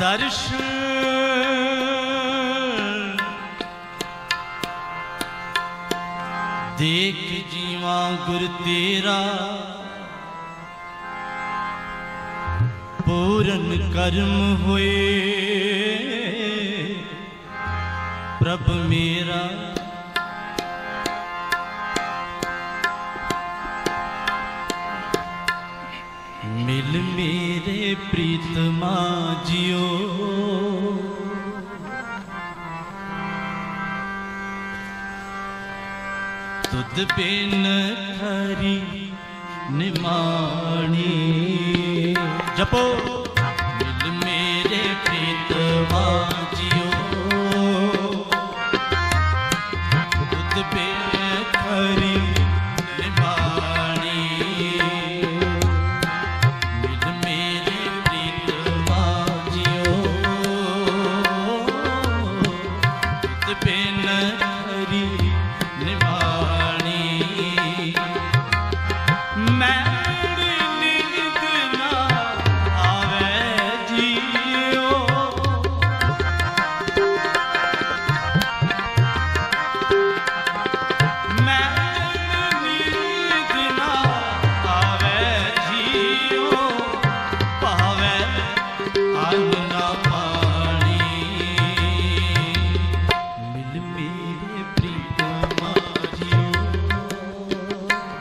ਦਰਸ਼ਨ ਦੇਖ ਜੀਵਾਂ ਗੁਰ ਤੇਰਾ ਪੂਰਨ ਕਰਮ ਹੋਏ। ਪ੍ਰਭ ਮੇਰਾ ਮਿਲ ਮੇਰੇ ਪ੍ਰੀਤਮਾ ਜਿਓ। ਤੁਧ ਬਿਨ ਹਰੀ ਨਿਮਾਣੀ। ਜਪੋ। ਮਿਲ ਮੇਰੇ ਪ੍ਰੀਤਮਾ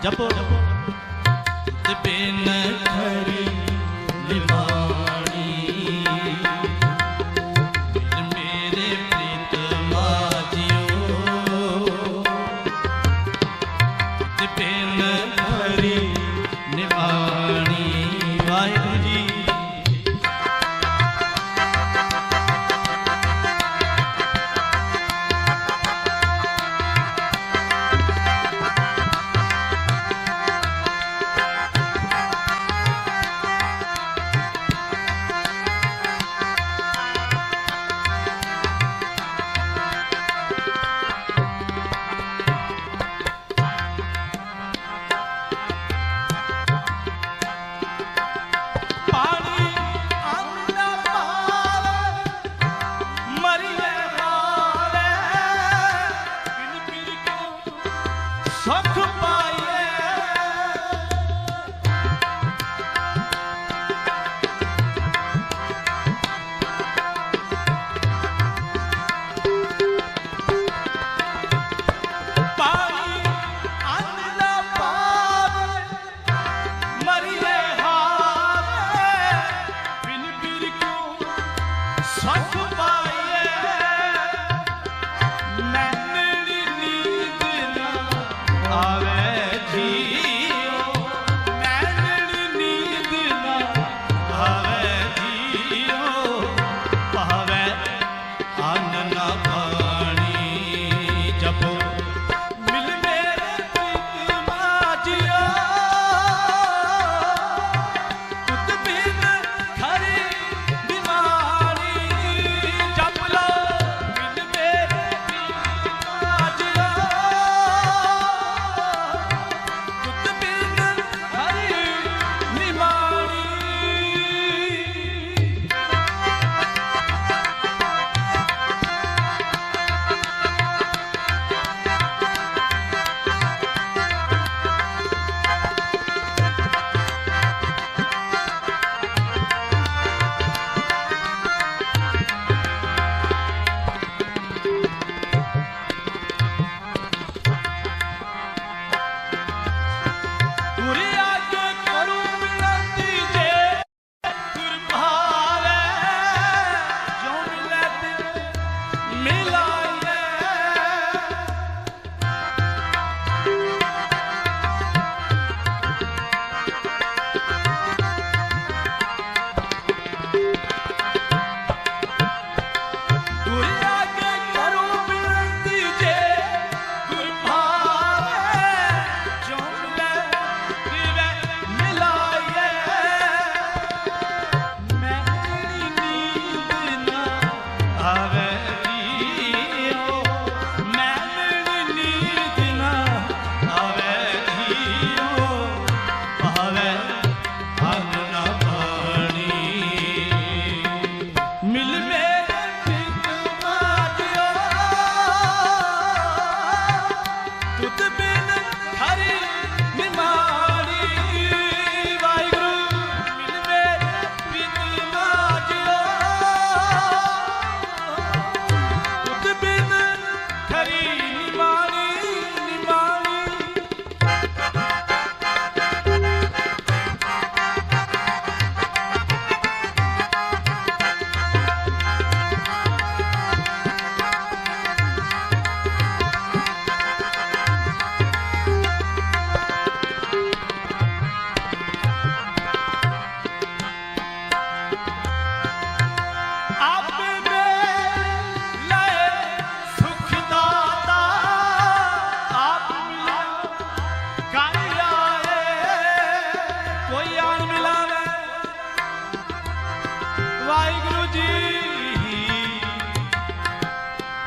ਜਪੋ ਜਪੋ ਤੇ ਬਿਨ ਖਰੀ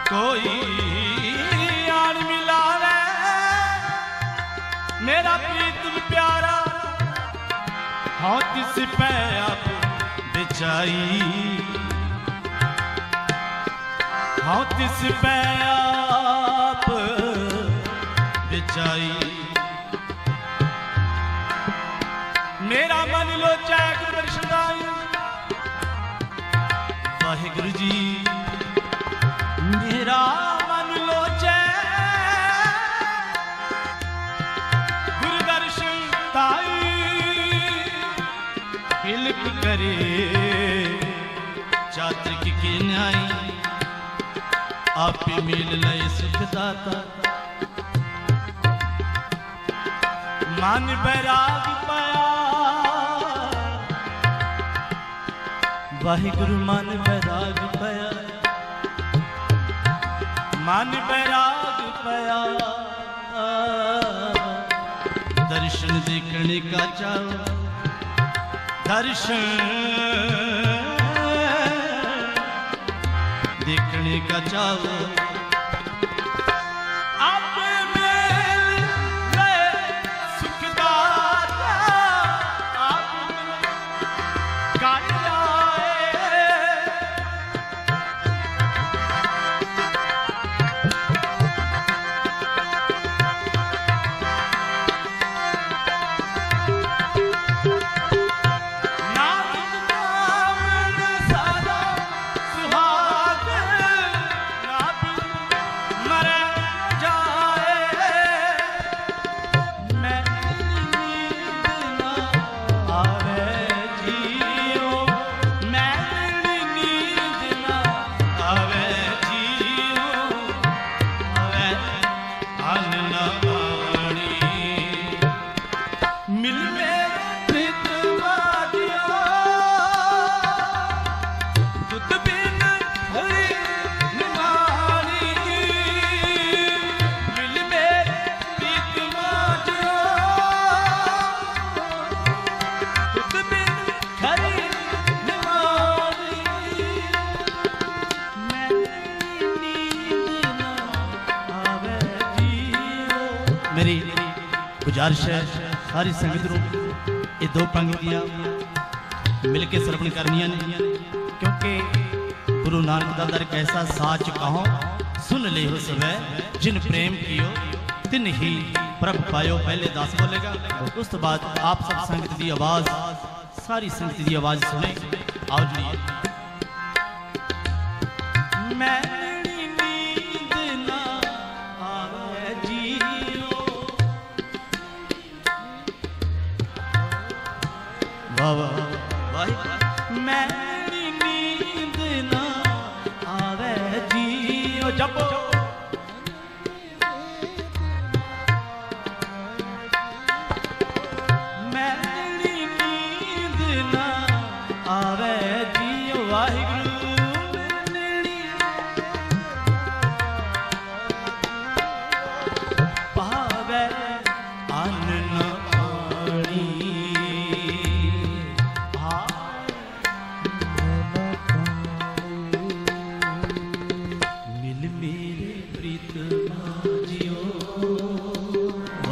ਕੋਈ ਆਣ ਮਿਲਾਵੇ। ਮੇਰਾ ਪ੍ਰੀਤਮ ਪਿਆਰਾ ਹਾਂ ਤਿਸ ਪੈ ਆਪ ਵਿਚਾਈ ਹਾਂ ਤਿਸ ਪੈ ਆਪ ਵਿਚਾਈ ਮੇਰਾ ਮਨ ਲੋਚੈ ਗੁਰ ਵਾਹਿਗੁਰੂ ਜੀ ਮੇਰਾ ਮਨ ਲੋਚੈ। ਗੁਰ ਦਰਸ਼ਨ ਤਾਈ ਕਿਲਕ ਕਰੇ। ਚਾਤ੍ਰਿਕ ਕੀ ਨਿਆਈ, ਆਪੇ ਮਿਲ ਲਏ ਸੁਖ ਦਾਤਾ। ਮਨ ਬੈਰਾਗ ਪਾਇਆ ਵਾਹਿਗੁਰੂ ਮਨ ਬੈਰਾਗ ਪਾਇਆ ਮਨ ਬੈਰਾਗ ਪਾਇਆ ਦਰਸ਼ਨ ਦੇਖਣੇ ਕਾ ਚਾਓ ਦਰਸ਼ਨ ਦੇਖਣੇ ਕਾ ਚਾਓ ਗੁਜ਼ਾਰਿਸ਼ ਹੈ, ਸਾਰੀ ਸੰਗਤ ਨੂੰ ਇਹ ਦੋ ਪੰਕਤੀਆਂ ਮਿਲ ਕੇ ਸਰਵਣ ਕਰਨੀਆਂ ਨੇ। ਕਿਉਂਕਿ ਗੁਰੂ ਨਾਨਕ ਦਾ ਦਰ ਕੈਸਾ ਸਾਚ ਕਹੋ, ਸੁਨ ਲੈ ਹੋ ਜਿਨ ਪ੍ਰੇਮ ਕੀਓ, ਤਿਨ ਹੀ ਪ੍ਰਭ ਪਾਇਓ, ਪਹਿਲੇ 10 ਬੋਲੇਗਾ। ਉਸ ਤੋਂ ਬਾਅਦ ਆਪ ਸਭ ਸੰਗਤ ਦੀ ਆਵਾਜ਼, ਸਾਰੀ ਸੰਗਤ ਦੀ ਆਵਾਜ਼ ਸੁਣੇ। ਆਓ ਜੀ ਮੈਂ ਵਾਹ ਵਾਹ ਵਾਹ।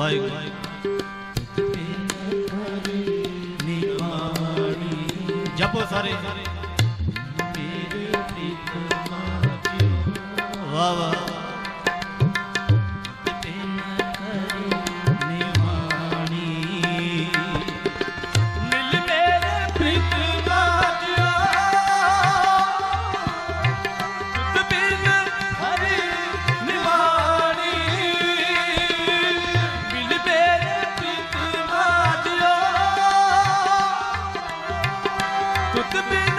ਵਾਹਿਗੁਰੂ ਜਪੋ ਸਾਰੇ ਮੇਰੇ ਪ੍ਰੀਤਮਾ ਜਿਓ ਵਾਹ ਵਾਹ the big